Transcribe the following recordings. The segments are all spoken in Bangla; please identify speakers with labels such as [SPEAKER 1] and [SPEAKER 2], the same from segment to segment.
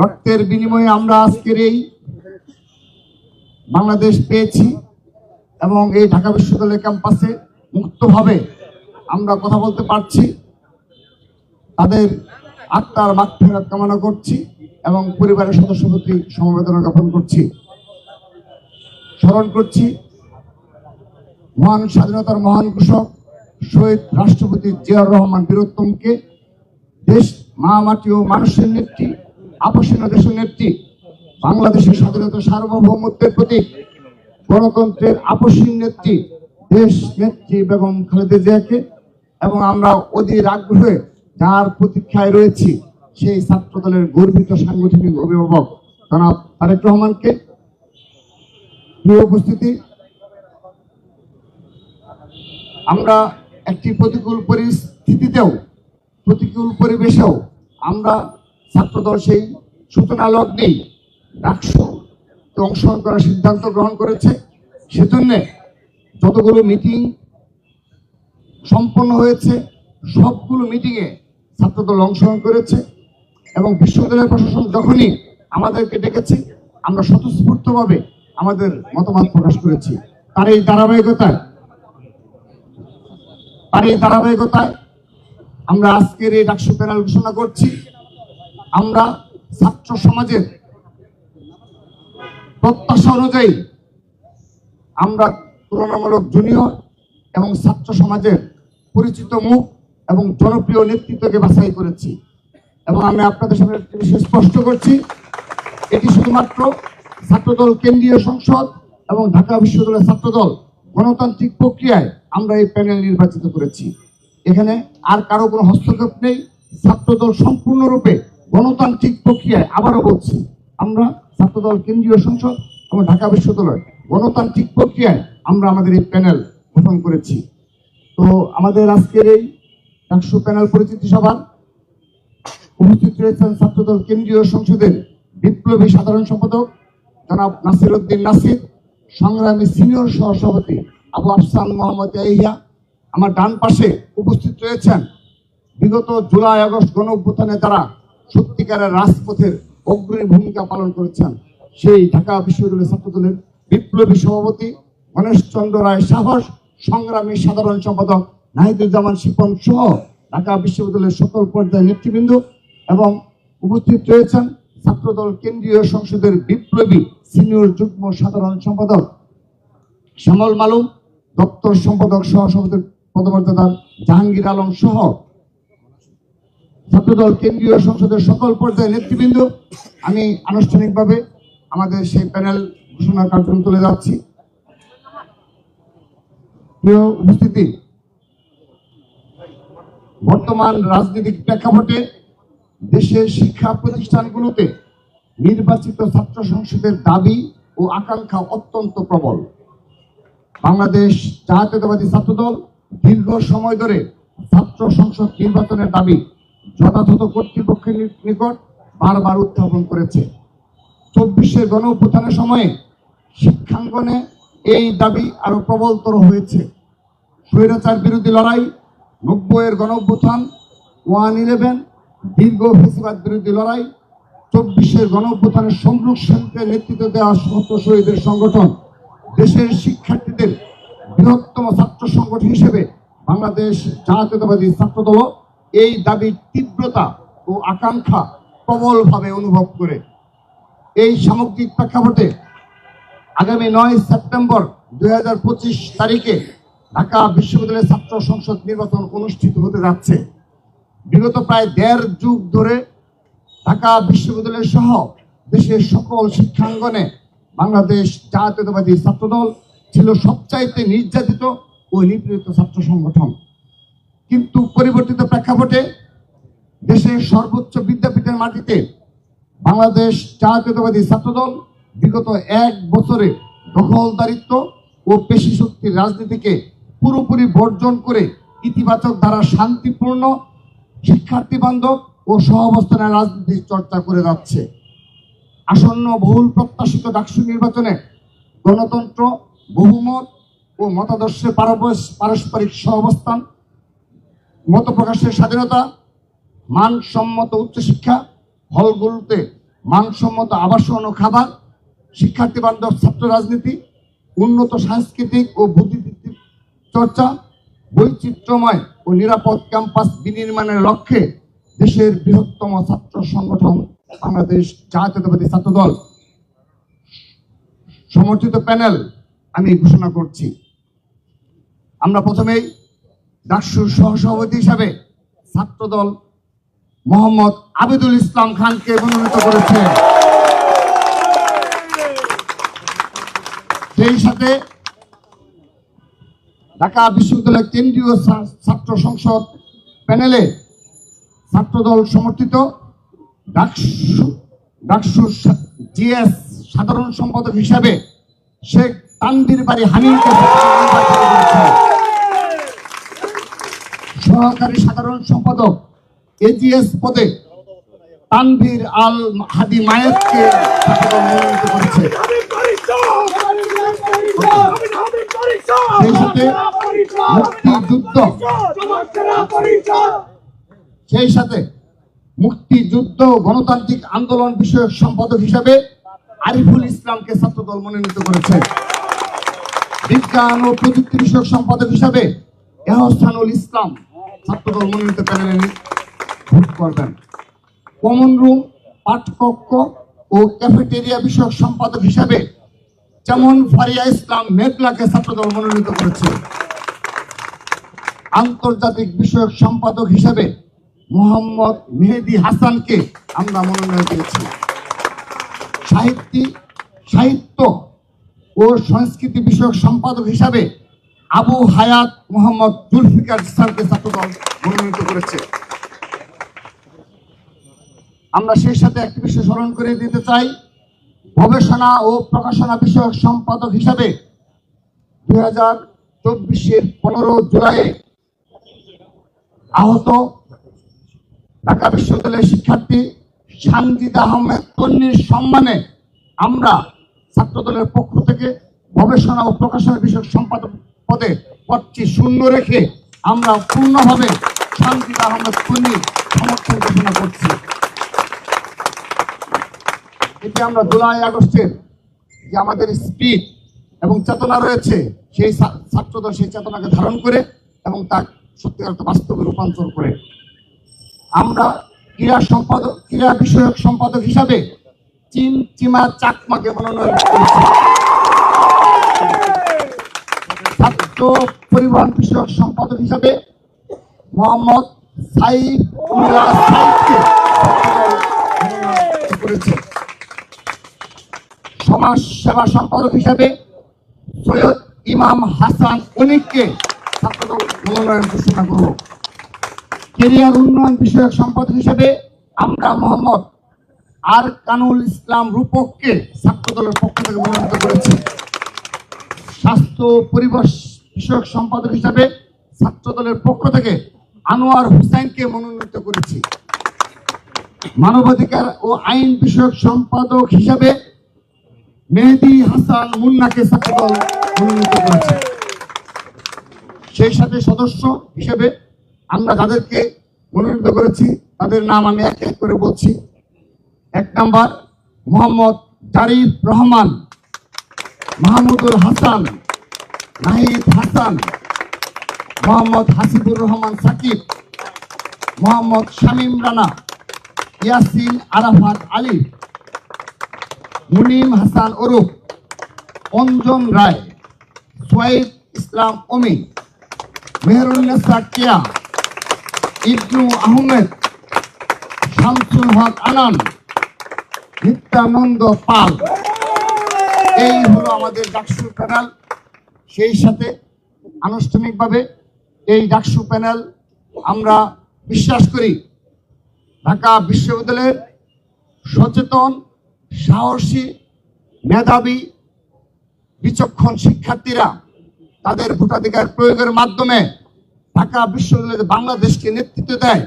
[SPEAKER 1] রক্তের বিনিময়ে আমরা আজকের এই বাংলাদেশ পেয়েছি এবং এই ঢাকা বিশ্ববিদ্যালয় ক্যাম্পাসে মুক্তভাবে আমরা কথা বলতে পারছি। তাদের আত্মার মাগফিরাত কামনা করছি এবং পরিবারের সদস্য প্রতি সমবেদনা জ্ঞাপন করছি। স্মরণ করছি, মহান স্বাধীনতার মহান ঘোষক শহীদ রাষ্ট্রপতি জিয়াউর রহমান বীরোত্তমকে দেশ, মা, মাটি ও মানুষের নেত্রী আপসীন দেশের নেত্রী বাংলাদেশের স্বাধীনতা সার্বভৌমত্বের প্রতীক গণতন্ত্রের আপসীন নেত্রী, দেশ নেত্রী বেগম খালেদা জিয়াকে এবং আমরা অধীর আগ্রহে যার প্রতীক্ষায় রয়েছি, সেই ছাত্র দলের গর্বিত সাংগঠনিক অভিভাবক জনাব তারেক রহমানকে। উপস্থিতি, আমরা একটি প্রতিকূল পরিস্থিতিতেও, প্রতিকূল পরিবেশেও আমরা ছাত্রদল সেই সূচনা লগ্নেই ডাকসু অংশগ্রহণ করার সিদ্ধান্ত গ্রহণ করেছে। সেজন্য যতগুলো মিটিং সম্পন্ন হয়েছে, সবগুলো মিটিংয়ে ছাত্রদল অংশগ্রহণ করেছে এবং বিশ্ববিদ্যালয় প্রশাসন যখনই আমাদেরকে ডেকেছে, আমরা স্বতঃস্ফূর্তভাবে আমাদের মতামত প্রকাশ করেছি। তার এই ধারাবাহিকতায়, তার এই ধারাবাহিকতায় আমরা আজকের এই ডাকসু প্যানেল ঘোষণা করছি। আমরা ছাত্র সমাজের প্রত্যাশা অনুযায়ী আমরা তুলনামূলক জুনিয়র এবং ছাত্র সমাজের পরিচিত মুখ এবং জনপ্রিয় নেতৃত্বকে বাছাই করেছি। এবং আমি আপনাদের সামনে স্পষ্ট করছি। এটি শুধুমাত্র ছাত্রদল কেন্দ্রীয় সংসদ এবং ঢাকা বিশ্ববিদ্যালয়ের ছাত্রদল গণতান্ত্রিক প্রক্রিয়ায় আমরা এই প্যানেল নির্বাচিত করেছি। এখানে আর কারও কোনো হস্তক্ষেপ নেই। ছাত্রদল সম্পূর্ণরূপে গণতান্ত্রিক প্রক্রিয়ায় আবারও বলছি, আমরা ছাত্রদল, কেন্দ্রীয় সংসদ, এবং ঢাকা বিশ্ববিদ্যালয়, গণতান্ত্রিক প্রক্রিয়ায় আমরা আমাদের এই প্যানেল গঠন করেছি। তো আমাদের আজকের এই ডাকসু প্যানেল পরিচিতি সভা উপস্থিত রয়েছেন ছাত্রদল, কেন্দ্রীয় সংসদের বিপ্লবী সাধারণ সম্পাদক জনাব নাসির উদ্দিন নাসির, সংগ্রামী সিনিয়র সহসভাপতি আবু আফসান মোহাম্মদ ইয়াহিয়া, আমার ডান পাশে উপস্থিত রয়েছেন বিগত জুলাই আগস্ট গণ অভ্যুত্থানে তারা সত্যিকারের রাজপথের অগ্রণী ভূমিকা পালন করেছেন সেই ঢাকা বিশ্ববিদ্যালয় ছাত্রদলের বিপ্লবী সভাপতি গণেশ চন্দ্র রায় সাহস, সংগ্রামী সাধারণ সম্পাদক নাহিদুজ্জামান শিপন সহ ঢাকা বিশ্ববিদ্যালয়ের সকল পর্যায়ের নেতৃবৃন্দ এবং উপস্থিত রয়েছেন ছাত্রদল কেন্দ্রীয় সংসদের বিপ্লবী সিনিয়র যুগ্ম সাধারণ সম্পাদক শ্যামল মালুম, দপ্তর সম্পাদক সহ সভাপতির পদমর্যাদার জাহাঙ্গীর আলম সহ ছাত্রদল কেন্দ্রীয় সংসদের সকল পর্যায়ের নেতৃবৃন্দ, আমি আনুষ্ঠানিকভাবে আমাদের সেই প্যানেল ঘোষণা কার্যক্রম তুলে যাচ্ছি প্রিয় উপস্থিতি, বর্তমান রাজনৈতিক প্রেক্ষাপটে দেশের শিক্ষা প্রতিষ্ঠানগুলোতে নির্বাচিত ছাত্র সংসদের দাবি ও আকাঙ্ক্ষা অত্যন্ত প্রবল। বাংলাদেশ জাতীয়তাবাদী ছাত্রদল দীর্ঘ সময় ধরে ছাত্র সংসদ নির্বাচনের দাবি যথাযথ কর্তৃপক্ষের নিকট বারবার উত্থাপন করেছে। চব্বিশের গণ অভ্যুত্থানের সময়ে শিক্ষাঙ্গনে এই দাবি আরও প্রবলতর হয়েছে। স্বৈরাচার বিরোধী লড়াই, নব্বইয়ের গণ অভ্যুত্থান ওয়ান ইলেভেন, দীর্ঘ ফেসিবাদ বিরোধী লড়াই চব্বিশের গণ অভ্যুত্থানের সংরক্ষণকে নেতৃত্ব দেওয়া শত শহীদের সংগঠন, দেশের শিক্ষার্থীদের বৃহত্তম ছাত্র সংগঠন হিসেবে বাংলাদেশ জাতীয়তাবাদী ছাত্রদল এই দাবির তীব্রতা ও আকাঙ্ক্ষা প্রবলভাবে অনুভব করে। এই সামগ্রিক প্রেক্ষাপটে আগামী নয় সেপ্টেম্বর দুই হাজার পঁচিশ তারিখে ঢাকা বিশ্ববিদ্যালয়ের ছাত্র সংসদ নির্বাচন অনুষ্ঠিত হতে যাচ্ছে। বিগত প্রায় দেড় যুগ ধরে ঢাকা বিশ্ববিদ্যালয় সহ দেশের সকল শিক্ষাঙ্গনে বাংলাদেশ জাতীয়তাবাদী ছাত্রদল ছিল সবচাইতে নির্যাতিত ও নিপীড়িত ছাত্র সংগঠন। কিন্তু পরিবর্তিত প্রেক্ষাপটে দেশের সর্বোচ্চ বিদ্যাপীঠের মাটিতে বাংলাদেশ জাতীয়তাবাদী ছাত্রদল বিগত এক বছরে দখলদারিত্ব ও পেশি শক্তির রাজনীতিকে পুরোপুরি বর্জন করে ইতিবাচক দ্বারা শান্তিপূর্ণ, শিক্ষার্থী বান্ধব ও সহাবস্থানের রাজনীতির চর্চা করে যাচ্ছে। আসন্ন বহুল প্রত্যাশিত ডাকসু নির্বাচনে গণতন্ত্র, বহুমত ও মতাদর্শের পারপস- পারস্পরিক সহাবস্থান মত প্রকাশের স্বাধীনতা, মানসম্মত উচ্চশিক্ষা হলগুলোতে মানসম্মত আবাসন ও খাবার, শিক্ষার্থী বান্ধব ছাত্র রাজনীতি, উন্নত সাংস্কৃতিক ও বুদ্ধিবৃত্তিক চর্চা, বৈচিত্র্যময় ও নিরাপদ ক্যাম্পাস বিনির্মাণের লক্ষ্যে দেশের বৃহত্তম ছাত্র সংগঠন বাংলাদেশ জাতীয়তাবাদী ছাত্র দল সমর্থিত প্যানেল আমি ঘোষণা করছি। আমরা প্রথমেই ডাকসুর সহসভাপতি হিসাবে ছাত্রদল মোহাম্মদ আবিদুল ইসলাম খানকে মনোনীত করেছে সেই সাথে ঢাকা বিশ্ববিদ্যালয় কেন্দ্রীয় ছাত্র সংসদ প্যানেলে ছাত্রদল সমর্থিত জিএস সাধারণ সম্পাদক হিসাবে শেখ তানবির বাড়ি হানিমকে। সহকারী সাধারণ সম্পাদক এজিএস পদে তানভীর আল হাদি ছাত্রদল মনোনীত করেছে। সেই সাথে মুক্তিযুদ্ধ। সেই সাথে মুক্তিযুদ্ধ গণতান্ত্রিক আন্দোলন বিষয়ক সম্পাদক হিসাবে আরিফুল ইসলামকে ছাত্রদল মনোনীত করেছে। বিজ্ঞান ও প্রযুক্তি বিষয়ক সম্পাদক হিসাবে এহসানুল ইসলাম ছাত্রদল মনোনীত প্যানেলে ভোট করবেন। কমন রুম, পাঠকক্ষ ও ক্যাফেটেরিয়া বিষয়ক সম্পাদক হিসাবে যেমন ফারিয়া ইসলাম মেঘলাকে ছাত্রদল মনোনীত করেছে। আন্তর্জাতিক বিষয়ক সম্পাদক হিসাবে মোহাম্মদ মেহেদি হাসানকে আমরা মনোনয়ন দিয়েছি। সাহিত্যিক, সাহিত্য ও সংস্কৃতি বিষয়ক সম্পাদক হিসাবে আবু হায়াত মোহাম্মদ জুলফিকার স্যারকে ছাত্রদল মনোনীত করেছে। আমরা সেই সাথে একটি বিষয় স্মরণ করে দিতে চাই। গবেষণা ও প্রকাশনা বিষয়ক সম্পাদক হিসাবে দুই হাজার চব্বিশের পনেরো জুলাই আহত ঢাকা বিশ্ববিদ্যালয়ের শিক্ষার্থী সানজিদ আহমেদ তন্নির সম্মানে আমরা ছাত্রদলের পক্ষ থেকে গবেষণা ও প্রকাশনা বিষয়ক সম্পাদক পদে পদটি শূন্য রেখে আমরা পূর্ণভাবে সানজিদ আহমেদ তন্নির সমর্থন ঘোষণা করছি। এতে আমরা জুলাই আগস্টের যে আমাদের স্পিড এবং চেতনা রয়েছে, সেই ছাত্রদল সেই চেতনাকে ধারণ করে এবং তা সত্যিকার বাস্তবে রূপান্তর করে। আমরা ক্রীড়া সম্পাদক ক্রীড়া বিষয়ক সম্পাদক হিসাবে চিম চিমা চাকমাকে মনোনয়ন করেছি। ছাত্র পরিবহন বিষয়ক সম্পাদক হিসাবে মোহাম্মদ সমাজ সেবা সম্পাদক হিসাবে সৈয়দ ইমাম হাসান অনিককে ছাত্রদল মনোনয়ন ঘোষণা কেরিয়ার উন্নয়ন বিষয়ক সম্পাদক হিসেবে আমরা মোহাম্মদ আর কানুল ইসলাম রূপককে ছাত্রদলের পক্ষ থেকে মনোনীত করেছি। স্বাস্থ্য পরিবেশ বিষয়ক সম্পাদক হিসাবে ছাত্রদলের পক্ষ থেকে আনোয়ার হুসাইনকে মনোনীত করেছি। মানবাধিকার ও আইন বিষয়ক সম্পাদক হিসাবে মেহেদি হাসান মুন্নাকে ছাত্রদল মনোনীত করেছে। সেই সাথে সদস্য হিসেবে আমরা যাদেরকে মনোনীত করেছি, তাদের নাম আমি এক এক করে বলছি। এক নাম্বার মোহাম্মদ জারিফ রহমান, মাহমুদুল হাসান। নাহিদ হাসান, মোহাম্মদ হাসিবুর রহমান সাকিব, মোহাম্মদ শামীম রানা, ইয়াসিন আরাফাত আলী, মুনিম হাসান ওরুফ অঞ্জন রায় সোয়াইদ ইসলাম অমি মেহরুন্নেসা কিয়া ইবনু আহমেদ, শামসুল হক আনান, নিত্যানন্দ পাল। এই হলো আমাদের ডাকসু প্যানেল। সেই সাথে আনুষ্ঠানিকভাবে এই ডাকসু প্যানেল আমরা বিশ্বাস করি। ঢাকা বিশ্ববিদ্যালয়ের সচেতন, সাহসী, মেধাবী, বিচক্ষণ শিক্ষার্থীরা তাদের ভোটাধিকার প্রয়োগের মাধ্যমে ঢাকা বিশ্ববিদ্যালয়ে বাংলাদেশকে নেতৃত্ব দেয়,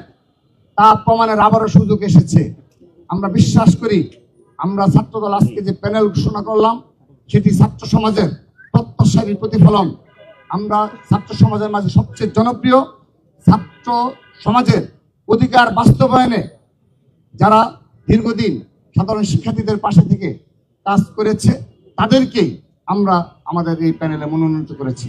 [SPEAKER 1] তা প্রমাণের আবারও সুযোগ এসেছে। আমরা বিশ্বাস করি, আমরা ছাত্রদল আজকে যে প্যানেল ঘোষণা করলাম, সেটি ছাত্র সমাজের প্রত্যাশারী প্রতিফলন। আমরা ছাত্র সমাজের মাঝে সবচেয়ে জনপ্রিয় ছাত্র সমাজের অধিকার বাস্তবায়নে যারা দীর্ঘদিন সাধারণ শিক্ষার্থীদের পাশে থেকে কাজ করেছে, তাদেরকেই আমরা আমাদের এই প্যানেলে মনোনীত করেছি।